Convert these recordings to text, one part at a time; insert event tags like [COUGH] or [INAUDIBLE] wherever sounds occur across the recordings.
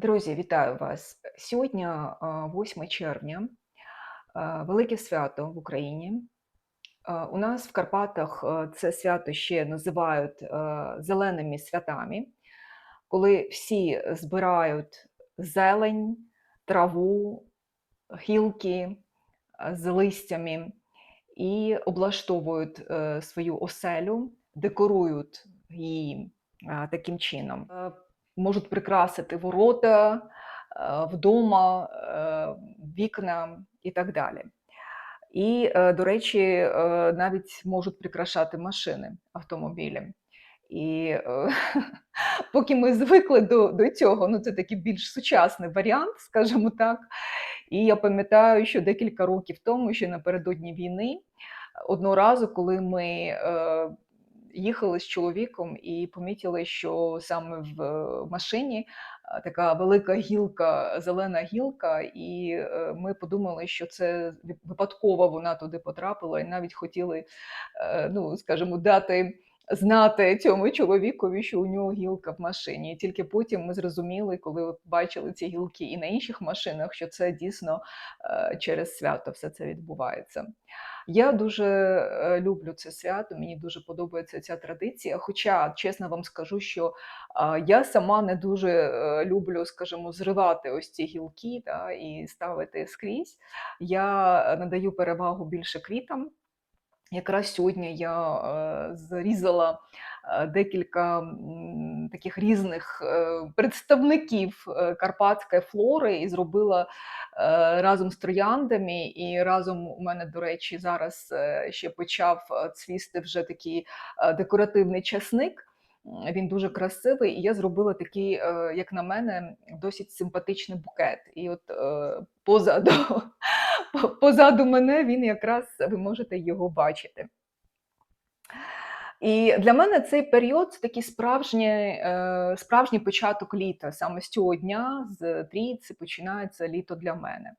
Друзі, вітаю вас! Сьогодні 8 червня, велике свято в Україні. У нас в Карпатах це свято ще називають зеленими святами, коли всі збирають зелень, траву, гілки з листями і облаштовують е, свою оселю, декорують її таким чином. Можуть прикрасити ворота е, вдома, е, вікна і так далі. І, е, до речі, навіть можуть прикрашати машини, автомобілі. І [LAUGHS] поки ми звикли до, до цього, ну це такий більш сучасний варіант, скажімо так. І я пам'ятаю, що декілька років тому, ще напередодні війни, одного разу, коли ми їхали з чоловіком і помітили, що саме в е, машині така велика гілка, зелена гілка, і е, ми подумали, що це випадково вона туди потрапила, і навіть хотіли, е, ну скажімо, дати. Знати цьому чоловікові, що у нього гілка в машині. І тільки потім ми зрозуміли, коли бачили ці гілки і на інших машинах, що це дійсно е, через свято все це відбувається. Я дуже е, люблю це свято, мені дуже подобається ця традиція. Хоча, чесно вам скажу, що я сама не дуже е, люблю, скажімо, зривати ось ці гілки та, і ставити скрізь. Я е, надаю перевагу більше квітам. Якраз сьогодні я е, зрізала е, декілька таких різних е, представників карпатської флори і зробила разом з трояндами. І разом у мене, до речі, зараз ще почав цвісти вже такий декоративний часник. Він дуже красивий, і я зробила такий, як на мене, досить симпатичний букет. І от позаду, позаду мене він якраз ви можете його бачити. І для мене цей період це такий справжній, е, справжній початок літа. Саме з цього дня, з трійці, починається літо для мене.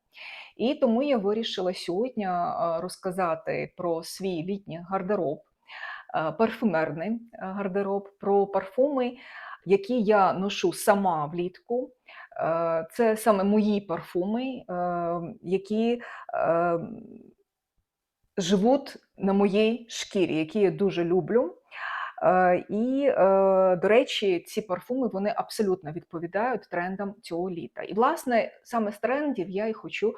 І тому я вирішила сьогодні е, розказати про свій літній гардероб, е, парфюмерний е, гардероб, про парфуми, які я ношу сама влітку. Е, Це саме мої парфуми, е, які е, живуть на моїй шкірі, які я дуже люблю. І, до речі, ці парфуми вони абсолютно відповідають трендам цього літа. І, власне, саме з трендів я і хочу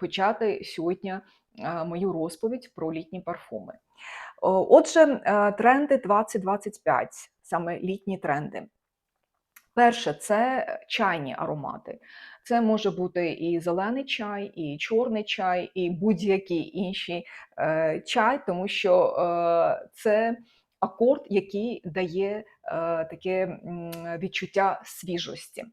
почати сьогодні мою розповідь про літні парфуми. Отже, тренди 2025, саме літні тренди. Перше це чайні аромати. Це може бути і зелений чай, і чорний чай, і будь-який інший е, чай, тому що е, це акорд, який дає е, таке відчуття свіжості.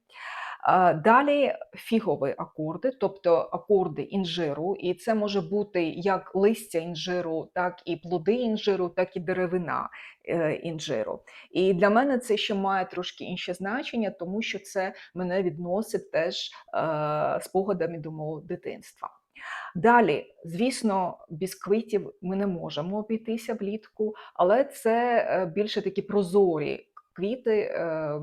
Далі фігові акорди, тобто акорди інжиру, і це може бути як листя інжиру, так і плоди інжиру, так і деревина е, інжиру. І для мене це ще має трошки інше значення, тому що це мене відносить теж е, спогадами до мого дитинства. Далі, звісно, без квітів ми не можемо обійтися влітку, але це е, більше такі прозорі. Квіти е,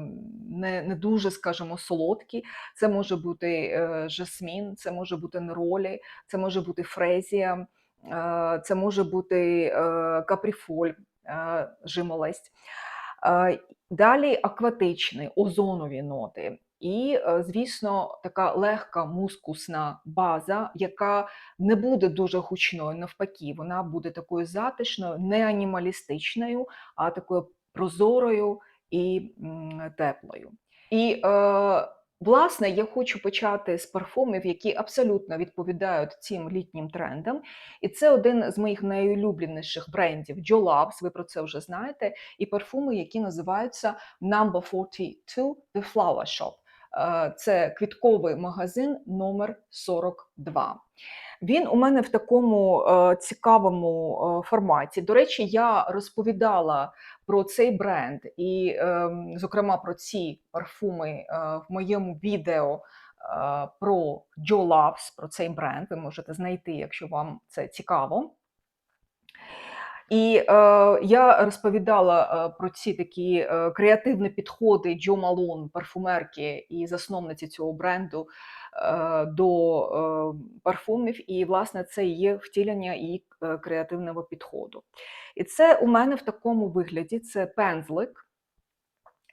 не, не дуже, скажімо, солодкі. Це може бути е, жасмін, це може бути неролі, це може бути фрезія, е, це може бути е, капріфоль, жимолость. Е, Далі акватичні, озонові ноти. І, звісно, така легка мускусна база, яка не буде дуже гучною, навпаки, вона буде такою затишною, не анімалістичною, а такою прозорою і теплою. І е, власне я хочу почати з парфумів, які абсолютно відповідають цим літнім трендам. І це один з моїх найулюбленіших брендів Joe Loves, ви про це вже знаєте, і парфуми, які називаються Number 42 The Flower Shop. Е, Це квітковий магазин номер 42. Він у мене в такому е, цікавому е, форматі. До речі, я розповідала про цей бренд і, ем, зокрема, про ці парфуми в моєму відео про Joe Loves, про цей бренд. Ви можете знайти, якщо вам це цікаво. І е, я розповідала е, про ці такі е, креативні підходи Джо Малон, парфумерки і засновниці цього бренду е, до е, парфумів. І, власне, це є втілення її е, креативного підходу. І це у мене в такому вигляді: це пензлик.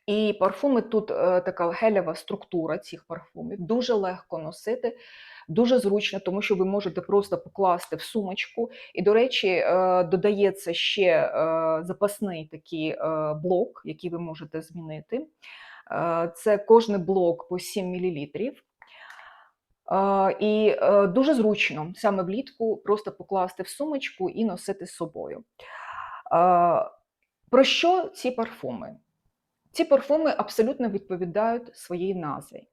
І парфуми тут е, така гелєва структура цих парфумів, дуже легко носити, дуже зручно, тому що ви можете просто покласти в сумочку. І, до речі, е, додається ще е, запасний такий блок, який ви можете змінити. Це кожний блок по 7 мл. І дуже зручно саме влітку просто покласти в сумочку і носити з собою. Про що ці парфуми? Ці парфуми абсолютно відповідають своїй назві.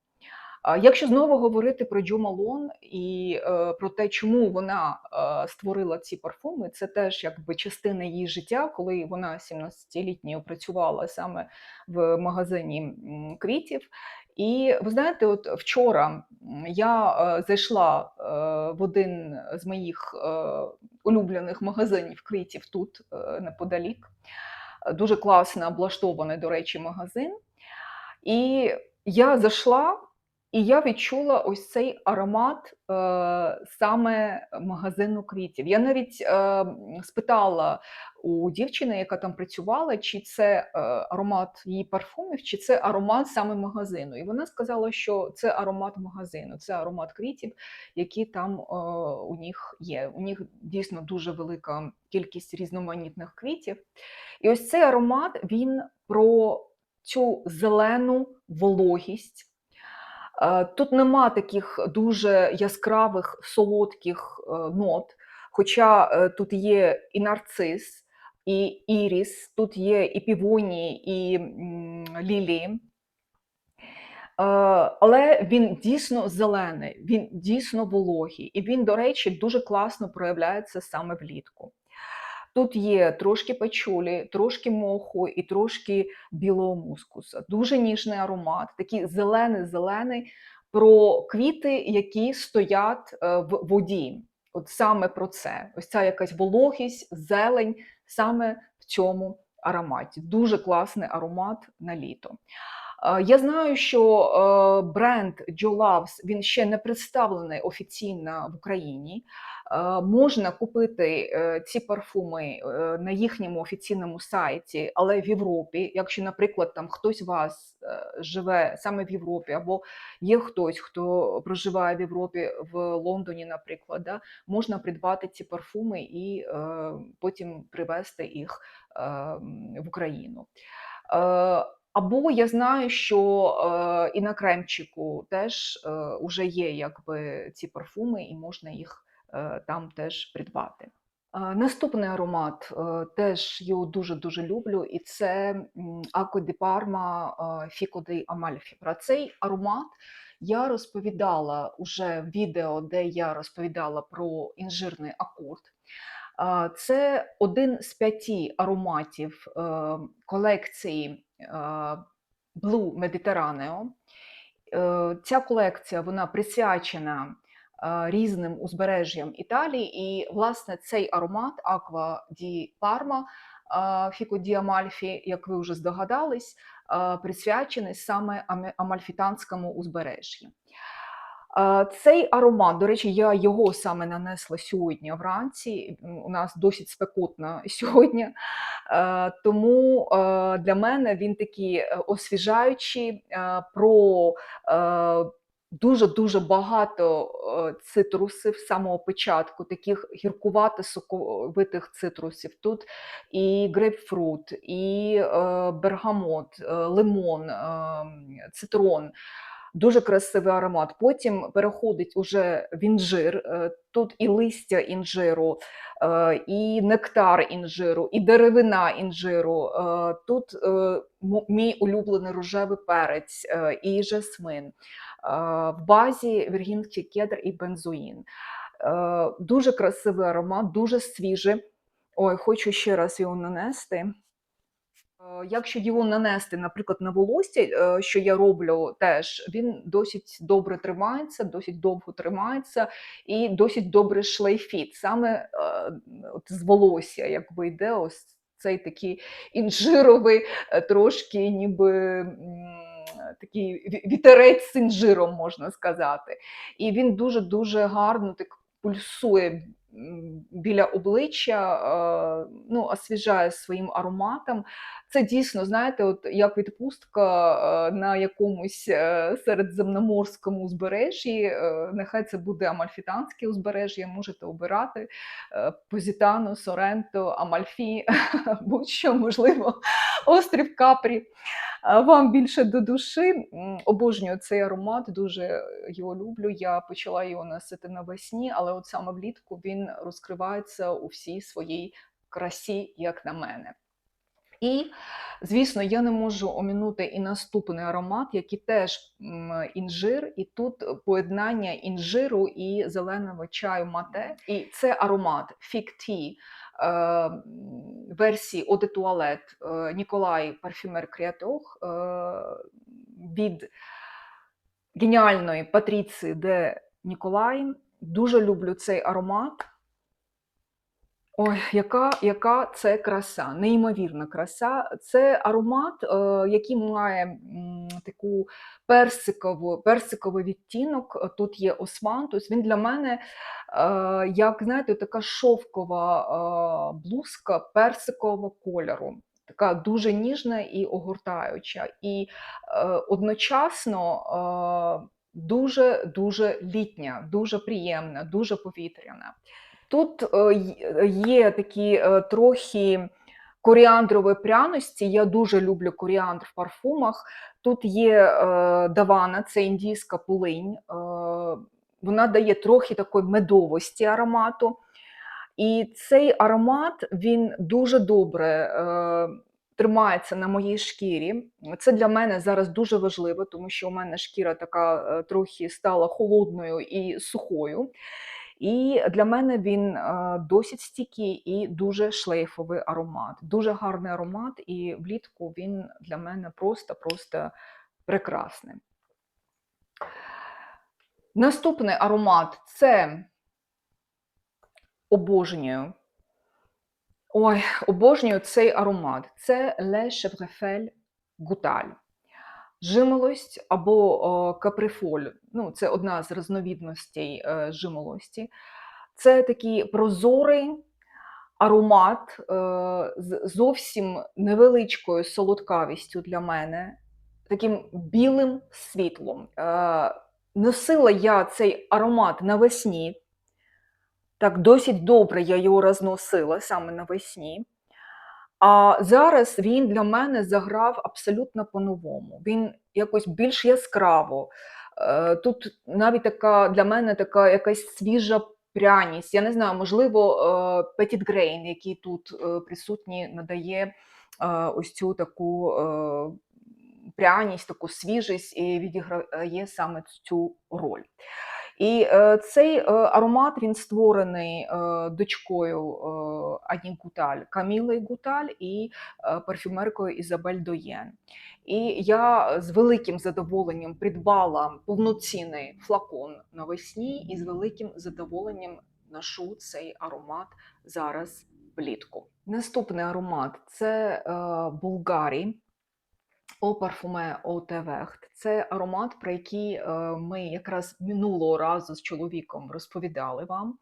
Якщо знову говорити про Джо Малон і е, про те, чому вона е, створила ці парфуми, це теж якби частина її життя, коли вона 17-літньою працювала саме в магазині квітів. І ви знаєте, от вчора я е, зайшла в один з моїх улюблених магазинів квітів тут неподалік. Дуже класно облаштований, до речі, магазин. І я зайшла, і я відчула ось цей аромат е, саме магазину квітів. Я навіть е, спитала у дівчини, яка там працювала, чи це е, аромат її парфумів, чи це аромат саме магазину. І вона сказала, що це аромат магазину, це аромат квітів, які там е, у них є. У них дійсно дуже велика кількість різноманітних квітів. І ось цей аромат він про цю зелену вологість. Е, Тут нема таких дуже яскравих солодких е, нот, хоча е, тут є і нарцис, і іріс, тут є і півонії, і. Е, Але він дійсно зелений, він дійсно вологий, і він, до речі, дуже класно проявляється саме влітку. Тут є трошки пачулі, трошки моху і трошки білого мускуса. Дуже ніжний аромат, такий зелений-зелений про квіти, які стоять е, в воді. От саме про це. Ось ця якась вологість, зелень саме в цьому ароматі. Дуже класний аромат на літо. Е, Я знаю, що е, бренд Joe Loves, він ще не представлений офіційно в Україні. Е, Можна купити е, ці парфуми е, на їхньому офіційному сайті, але в Європі, якщо, наприклад, там хтось вас живе саме в Європі, або є хтось, хто проживає в Європі в Лондоні, наприклад, да, можна придбати ці парфуми і потім привезти їх в Україну. Або я знаю, що е, і на кремчику теж е, уже є якби ці парфуми, і можна їх там теж придбати. Е, Наступний аромат е, теж його дуже дуже люблю, і це Acqua di Parma е, Fico. Про цей аромат я розповідала уже в відео, де я розповідала про інжирний акорд. Це один з п'яти ароматів е, колекції е, Blue Mediterraneo. Е, Ця колекція вона присвячена е, різним узбережжям Італії, і власне цей аромат di Parma е, Fico di як ви вже здогадались, е, присвячений саме Амальфітанському узбережжі. Е, Цей аромат, до речі, я його саме нанесла сьогодні вранці. У нас досить спекотно [LAUGHS] сьогодні. Е, Тому е, для мене він такий е, освіжаючий е, про е, дуже-дуже багато е, цитрусів з самого початку, таких гіркувато-соковитих цитрусів. Тут і грейпфрут, і е, бергамот, е, лимон, цитрон. Дуже красивий аромат. Потім переходить уже в інжир. Тут і листя інжиру, і нектар інжиру, і деревина інжиру. Тут мій улюблений рожевий перець і жасмин. В базі віргінський кедр і бензоїн. Е, Дуже красивий аромат, дуже свіжий. Ой, хочу ще раз його нанести. Е, Якщо його нанести, наприклад, на волосся, е, що я роблю теж, він досить добре тримається, досить довго тримається і досить добре шлейфіт. Саме от з волосся, якби йде ось цей такий інжировий, трошки ніби такий вітерець з інжиром, можна сказати. І він дуже-дуже гарно так пульсує біля обличчя, е, ну, освіжає своїм ароматом. Це дійсно, знаєте, от як відпустка е, на якомусь е, середземноморському узбережжі. Нехай це буде Амальфітанське узбережжя, можете обирати Позітано, Соренто, Амальфі, [LAUGHS] будь-що, можливо, острів Капрі. Вам більше до душі. Обожнюю цей аромат, дуже його люблю. Я почала його носити навесні, але от саме влітку він розкривається у всій своїй красі, як на мене. І, звісно, я не можу омінути і наступний аромат, який теж інжир, і тут поєднання інжиру і зеленого чаю мате. І це аромат Tea е, версії Eau de Toilette е, Ніколай Парфюмер Креатох е, від геніальної Патріції де Ніколай. Дуже люблю цей аромат. Ой, яка, яка це краса, неймовірна краса. Це аромат, е, який має таку персикову, персиковий відтінок. Тут є османтус. Він для мене, е, як знаєте, така шовкова е, блузка персикового кольору. Така дуже ніжна і огортаюча. І е, одночасно е, дуже дуже літня, дуже приємна, дуже повітряна. Тут е, є такі е, трохи коріандрові пряності. Я дуже люблю коріандр в парфумах. Тут є е, давана, це індійська полинь. Вона дає трохи такої медовості аромату. І цей аромат він дуже добре тримається на моїй шкірі. Це для мене зараз дуже важливо, тому що у мене шкіра така трохи стала холодною і сухою. І для мене він е, досить стійкий і дуже шлейфовий аромат. Дуже гарний аромат, і влітку він для мене просто-просто прекрасний. Наступний аромат це обожнюю. Ой, обожнюю цей аромат. Це Le Chevrefel Goutal. Жимолость або каприфоль. Ну, це одна з різновідностей е, жимолості. Це такий прозорий аромат е, з зовсім невеличкою солодкавістю для мене, таким білим світлом. Е, Носила я цей аромат навесні. Так, досить добре я його розносила саме навесні. А зараз він для мене заграв абсолютно по-новому. Він якось більш яскраво. Е, Тут навіть така для мене така якась свіжа пряність. Я не знаю, можливо, Petit який тут е, присутній, надає е, ось цю таку пряність, таку свіжість і відіграє саме цю роль. І е, цей е, аромат він створений е, дочкою е, Ані Гуталь, Камілою Гуталь і е, парфюмеркою Ізабель Доєн. І я з великим задоволенням придбала повноцінний флакон навесні і з великим задоволенням ношу цей аромат зараз влітку. Наступний аромат це е, Булгарі. О парфуме Отевехт. Це аромат, про який е, ми якраз минулого разу з чоловіком розповідали вам.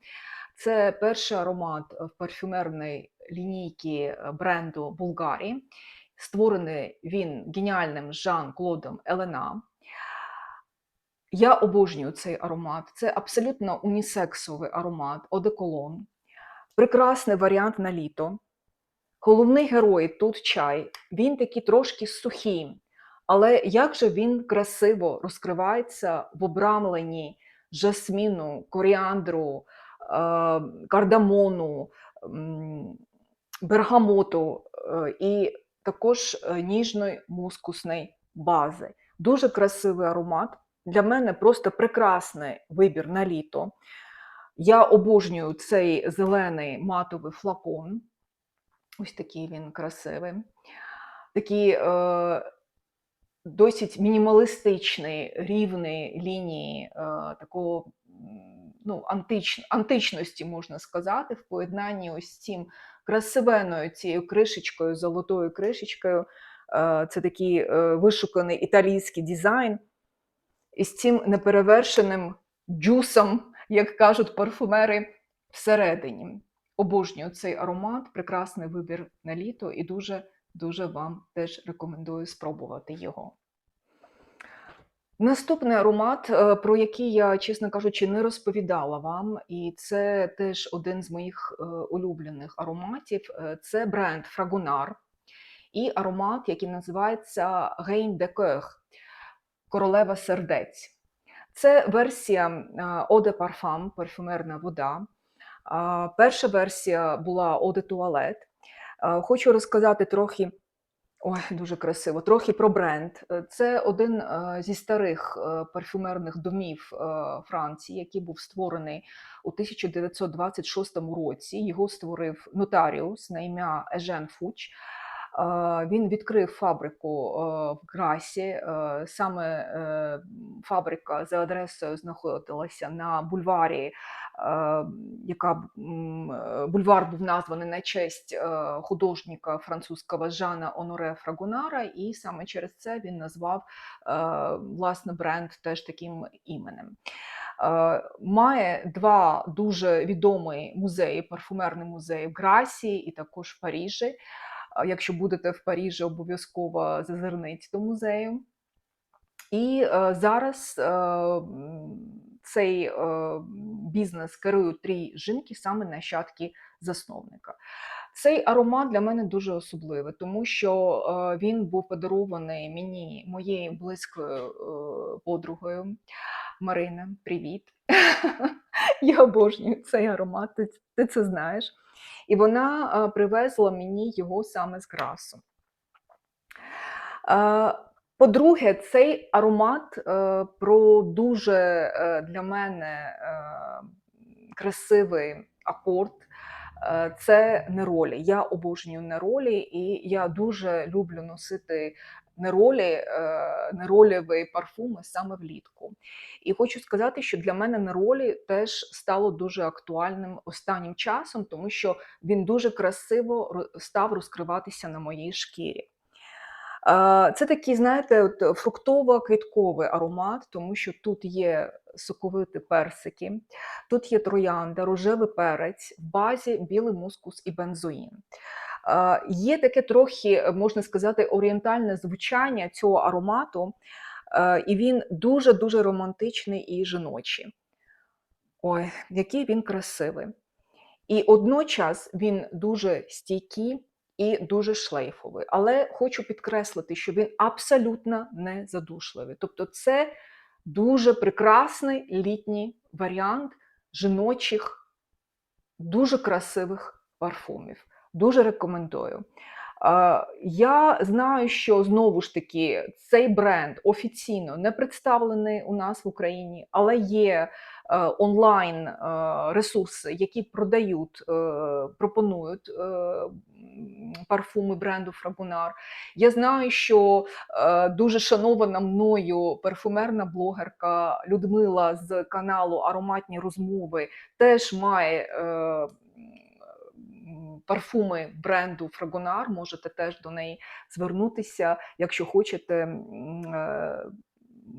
Це перший аромат в парфюмерної лінійки е, бренду Булгарі. Створений він геніальним Жан-Клодом Елена. Я обожнюю цей аромат. Це абсолютно унісексовий аромат, одеколон. Прекрасний варіант на літо. Головний герой тут чай, він такий трошки сухий, але як же він красиво розкривається в обрамленні жасміну, коріандру, е, кардамону, бергамоту е, і також е, ніжної мускусної бази. Дуже красивий аромат. Для мене просто прекрасний вибір на літо. Я обожнюю цей зелений матовий флакон. Ось такий він красивий. такі е, досить мінімалістичні рівні лінії е, такого ну, антич, античності, можна сказати, в поєднанні ось з цим красивеною цією кришечкою, золотою кришечкою. Е, Це такий е, вишуканий італійський дизайн із цим неперевершеним джусом, як кажуть парфумери, всередині. Обожнюю цей аромат, прекрасний вибір на літо і дуже дуже вам теж рекомендую спробувати його. Наступний аромат, е, про який я, чесно кажучи, не розповідала вам, і це теж один з моїх е, улюблених ароматів. е, Це бренд Fragonard і аромат, який називається Reine de Coeur – Королева сердець. Це версія е, de Parfum, парфюмерна вода. Перша версія була одетуалет. Хочу розказати трохи, ой, [LAUGHS] дуже красиво, трохи про бренд. Це один е, зі старих е, парфюмерних домів е, Франції, який був створений у 1926 році. Його створив нотаріус на ім'я Ежен Фуч. Він відкрив фабрику в Грасі. Саме е, фабрика за адресою знаходилася на бульварі, яка е, бульвар був названий на честь е, художника французького Жана Оноре Фрагонара, і саме через це він назвав власне бренд теж таким іменем. Має два дуже відомі музеї, парфумерний музей в Грасі і також в Парижі. Якщо будете в Парижі, обов'язково зазирніть до музею. І е, зараз е, цей е, бізнес керують три жінки, саме нащадки засновника. Цей аромат для мене дуже особливий, тому що е, він був подарований мені моєю близькою е, подругою Марина. Привіт! [LAUGHS] Я обожнюю цей аромат, ти, ти це знаєш. І вона привезла мені його саме з Грасу. Е, По-друге, цей аромат е, про дуже е, для мене е, красивий акорд. Це неролі. Я обожнюю неролі, і я дуже люблю носити неролі, е, парфуми саме влітку. І хочу сказати, що для мене неролі теж стало дуже актуальним останнім часом, тому що він дуже красиво став розкриватися на моїй шкірі. Е, Це такий, знаєте, фруктово-квітковий аромат, тому що тут є соковиті персики, тут є троянда, рожевий перець, в базі білий мускус і бензоїн. Є таке трохи, можна сказати, орієнтальне звучання цього аромату, і він дуже-дуже романтичний і жіночий. Ой, який він красивий. І одночас він дуже стійкий і дуже шлейфовий. Але хочу підкреслити, що він абсолютно не задушливий. Тобто, це дуже прекрасний літній варіант жіночих, дуже красивих парфумів. Дуже рекомендую. Я знаю, що знову ж таки цей бренд офіційно не представлений у нас в Україні, але є е, онлайн е, ресурси, які продають, е, пропонують парфуми бренду Фрагунар. Я знаю, що дуже шанована мною парфумерна блогерка Людмила з каналу Ароматні розмови теж має. Парфуми бренду Фрагонар, можете теж до неї звернутися, якщо хочете е,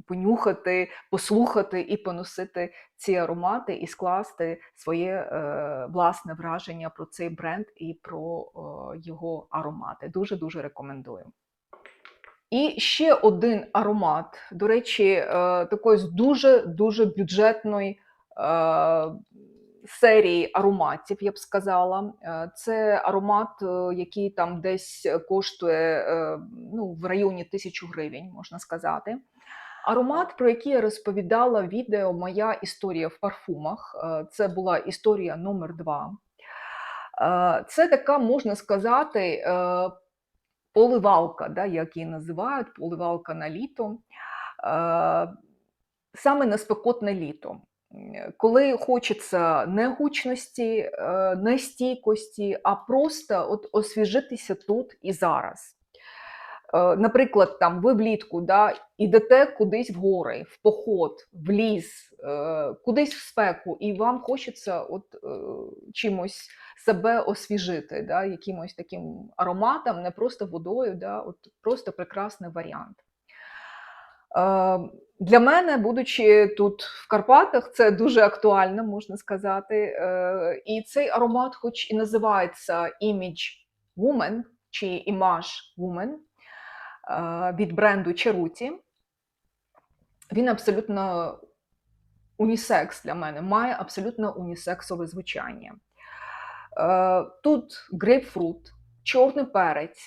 понюхати, послухати і поносити ці аромати, і скласти своє е, власне враження про цей бренд і про е, його аромати. Дуже дуже рекомендую. І ще один аромат, до речі, е, такої дуже дуже бюджетної серії ароматів, я б сказала. Е, Це аромат, е, який там десь коштує е, ну, в районі тисячу гривень, можна сказати. Аромат, про який я розповідала відео Моя історія в парфумах. Це була історія номер два. Е, Це така, можна сказати, поливалка, да, як її називають, поливалка на літо. Саме на спекотне літо. Коли хочеться не гучності, е, не стійкості, а просто от освіжитися тут і зараз. Е, Наприклад, там ви влітку да, ідете кудись в гори, в поход, в ліс, е, кудись в спеку, і вам хочеться от, чимось себе освіжити, да, якимось таким ароматом, не просто водою, да, от просто прекрасний варіант. Е, Для мене, будучи тут в Карпатах, це дуже актуально, можна сказати. Е, І цей аромат, хоч і називається Image Woman чи Image Woman е, від бренду Черуті, він абсолютно унісекс для мене, має абсолютно унісексове звучання. Е, Тут грейпфрут, чорний перець,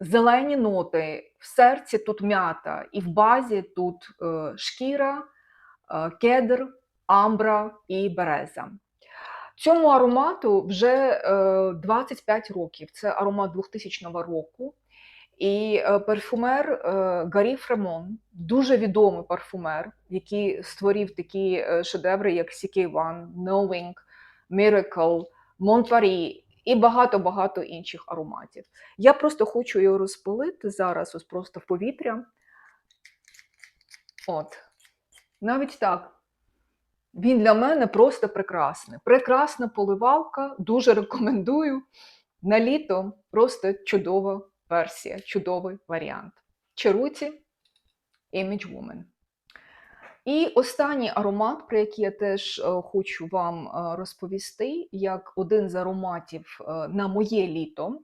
зелені ноти, в серці тут м'ята, і в базі тут е, шкіра, е, кедр, амбра і береза. Цьому аромату вже е, 25 років. Це аромат 2000 року. І е, парфюмер е, Гарі Фремон, дуже відомий парфюмер, який створив такі е, шедеври, як CK1, Knowing, Miracle, Montvari і багато-багато інших ароматів. Я просто хочу його розпилити зараз, ось просто в повітря. От. Навіть так. Він для мене просто прекрасний. Прекрасна поливалка, дуже рекомендую. На літо просто чудова версія, чудовий варіант. Черуті Image Woman. І останній аромат, про який я теж е, хочу вам е, розповісти, як один з ароматів е, на моє літо.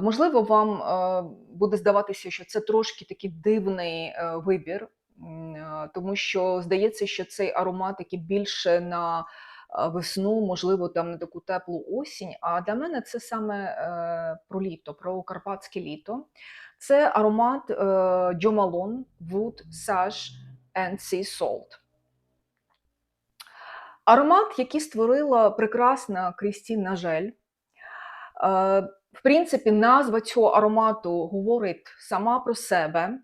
Можливо, вам буде здаватися, що це трошки такий дивний вибір, тому що здається, що цей аромат такий більше на весну, можливо, там на таку теплу осінь. А для мене це саме про літо, про карпатське літо. Це аромат Malone Wood Sage and Sea Salt. Аромат, який створила прекрасна Крістін Нажель. Е, В принципі, назва цього аромату говорить сама про себе.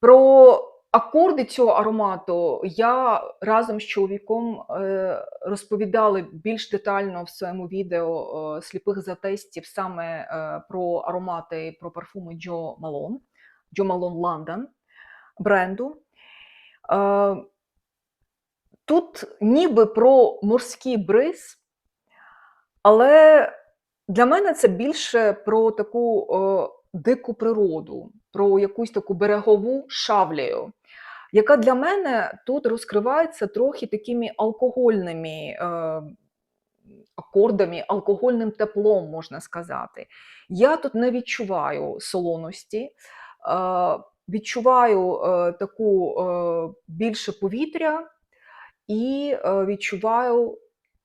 Про акорди цього аромату я разом з чоловіком е, розповідали більш детально в своєму відео е, сліпих затестів саме про аромати, про парфуми Джо Малон, Джо Малон Лондон бренду. Тут ніби про морський бриз, але для мене це більше про таку дику природу, про якусь таку берегову шавлею, яка для мене тут розкривається трохи такими алкогольними е, акордами, алкогольним теплом, можна сказати. Я тут не відчуваю солоності, е, відчуваю е, таку е, більше повітря і е, відчуваю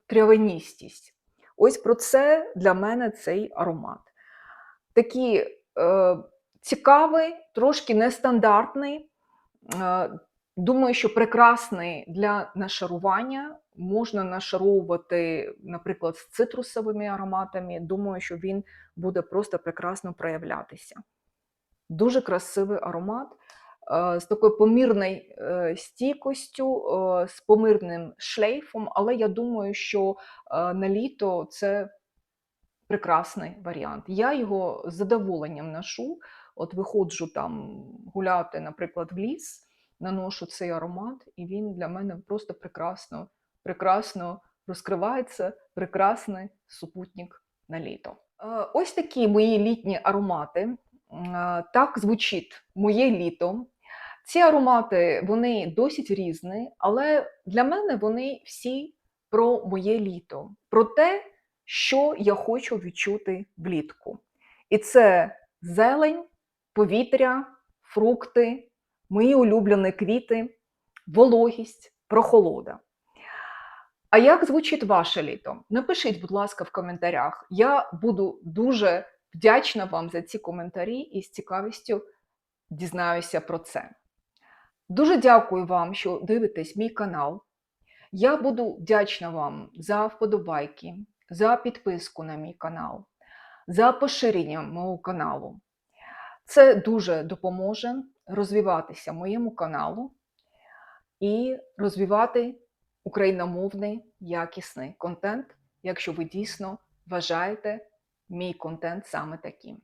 травяністість. Ось про це для мене цей аромат. Такий цікавий, трошки нестандартний. Думаю, що прекрасний для нашарування. Можна нашаровувати, наприклад, з цитрусовими ароматами. Думаю, що він буде просто прекрасно проявлятися. Дуже красивий аромат е, з такою помірною е, стійкостю, е, з помірним шлейфом, але я думаю, що на літо це прекрасний варіант. Я його з задоволенням ношу. От виходжу там гуляти, наприклад, в ліс, наношу цей аромат, і він для мене просто прекрасно, прекрасно розкривається, прекрасний супутник на літо. Ось такі мої літні аромати. Так звучить моє літо. Ці аромати вони досить різні, але для мене вони всі про моє літо, про те, що я хочу відчути влітку. І це зелень, повітря, фрукти, мої улюблені квіти, вологість, прохолода. А як звучить ваше літо? Напишіть, будь ласка, в коментарях. Я буду дуже вдячна вам за ці коментарі і з цікавістю дізнаюся про це. Дуже дякую вам, що дивитесь мій канал. Я буду вдячна вам за вподобайки, за підписку на мій канал, за поширення мого каналу. Це дуже допоможе розвиватися моєму каналу і розвивати україномовний якісний контент, якщо ви дійсно вважаєте мій контент саме таким.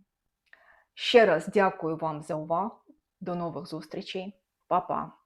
Ще раз дякую вам за увагу. До нових зустрічей. Па-па!